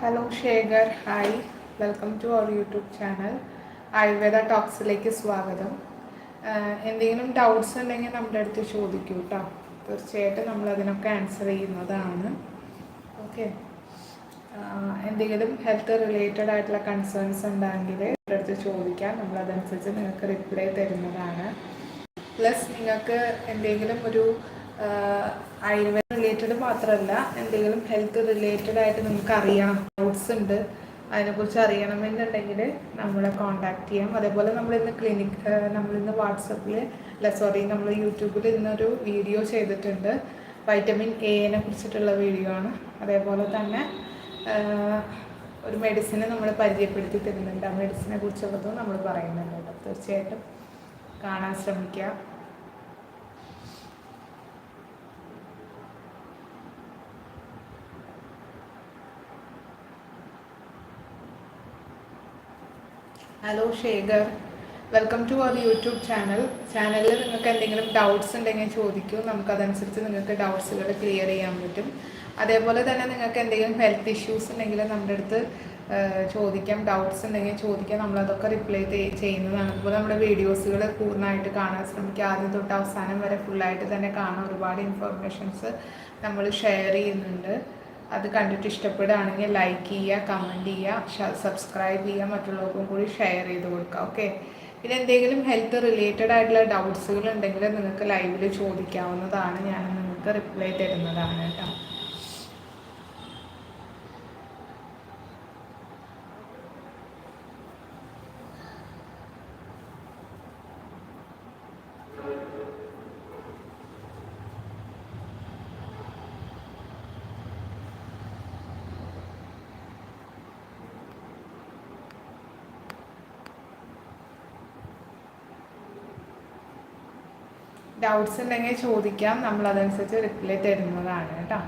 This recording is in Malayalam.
Hello Shekhar hi welcome to our YouTube channel Ayurveda ടോക്സിലേക്ക് സ്വാഗതം. എന്തെങ്കിലും ഡൗട്ട്സ് ഉണ്ടെങ്കിൽ നമ്മുടെ അടുത്ത് ചോദിക്കൂ കേട്ടോ തീർച്ചയായിട്ടും നമ്മൾ അതിനൊക്കെ ആൻസർ ചെയ്യുന്നതാണ്. ഓക്കെ എന്തെങ്കിലും ഹെൽത്ത് റിലേറ്റഡ് ആയിട്ടുള്ള കൺസേൺസ് ഉണ്ടെങ്കിൽ നമ്മുടെ അടുത്ത് ചോദിക്കാം. നമ്മൾ അതനുസരിച്ച് നിങ്ങൾക്ക് റിപ്ലൈ തരുന്നതാണ്. പ്ലസ് നിങ്ങൾക്ക് എന്തെങ്കിലും ഒരു ആയുർവേദ റിലേറ്റഡ് മാത്രമല്ല എന്തെങ്കിലും ഹെൽത്ത് റിലേറ്റഡ് ആയിട്ട് നിങ്ങൾക്ക് അറിയാം ഡൗട്ട്സ് ഉണ്ട് അതിനെക്കുറിച്ച് അറിയണമെന്നുണ്ടെങ്കിൽ നമ്മളെ കോൺടാക്ട് ചെയ്യാം. അതേപോലെ നമ്മളിന്ന് ക്ലിനിക് നമ്മളിന്ന് വാട്സപ്പിൽ അല്ല സോറി നമ്മൾ യൂട്യൂബിൽ ഇന്നൊരു വീഡിയോ ചെയ്തിട്ടുണ്ട് വൈറ്റമിൻ എനെ കുറിച്ചിട്ടുള്ള വീഡിയോ ആണ്. അതേപോലെ തന്നെ ഒരു മെഡിസിനെ നമ്മൾ പരിചയപ്പെടുത്തി തരുന്നുണ്ട്. ആ മെഡിസിനെ കുറിച്ചുള്ളതും നമ്മൾ പറയുന്നുണ്ട്. തീർച്ചയായിട്ടും കാണാൻ ശ്രമിക്കുക hello Shekhar welcome to our YouTube channel ചാനലിൽ നിങ്ങൾക്ക് എന്തെങ്കിലും ഡൗട്ട്സ് ഉണ്ടെങ്കിൽ ചോദിക്കൂ. നമുക്കതനുസരിച്ച് നിങ്ങൾക്ക് ഡൗട്ട്സുകൾ ക്ലിയർ ചെയ്യാൻ പറ്റും. അതേപോലെ തന്നെ നിങ്ങൾക്ക് എന്തെങ്കിലും ഹെൽത്ത് ഇഷ്യൂസ് ഉണ്ടെങ്കിൽ നമ്മുടെ അടുത്ത് ചോദിക്കാം. ഡൗട്ട്സ് ഉണ്ടെങ്കിൽ ചോദിക്കാം. നമ്മളതൊക്കെ റിപ്ലൈ ചെയ്യുന്നതാണ്. അതുപോലെ നമ്മുടെ വീഡിയോസുകൾ പൂർണമായിട്ട് കാണാൻ ശ്രമിക്കുക. ആദ്യം തൊട്ട് അവസാനം വരെ ഫുള്ളായിട്ട് തന്നെ കാണാൻ ഒരുപാട് ഇൻഫർമേഷൻസ് നമ്മൾ ഷെയർ ചെയ്യുന്നുണ്ട്. അത് കണ്ടിട്ട് ഇഷ്ടപ്പെടുകയാണെങ്കിൽ ലൈക്ക് ചെയ്യുക കമന്റ് ചെയ്യുക സബ്സ്ക്രൈബ് ചെയ്യുക മറ്റുള്ളവർക്കും കൂടി ഷെയർ ചെയ്ത് കൊടുക്കുക ഓക്കെ പിന്നെ എന്തെങ്കിലും ഹെൽത്ത് റിലേറ്റഡ് ആയിട്ടുള്ള ഡൗട്ട്സുകൾ ഉണ്ടെങ്കിൽ നിങ്ങൾക്ക് ലൈവിൽ ചോദിക്കാവുന്നതാണ്. ഞാൻ നിങ്ങൾക്ക് റിപ്ലൈ തരുന്നതാണ് കേട്ടോ. ഡൗട്ട്സ് ഉണ്ടെങ്കിൽ ചോദിക്കാം. നമ്മൾ അതനുസരിച്ച് റിപ്ലൈ തരുന്നതാണ് കേട്ടോ.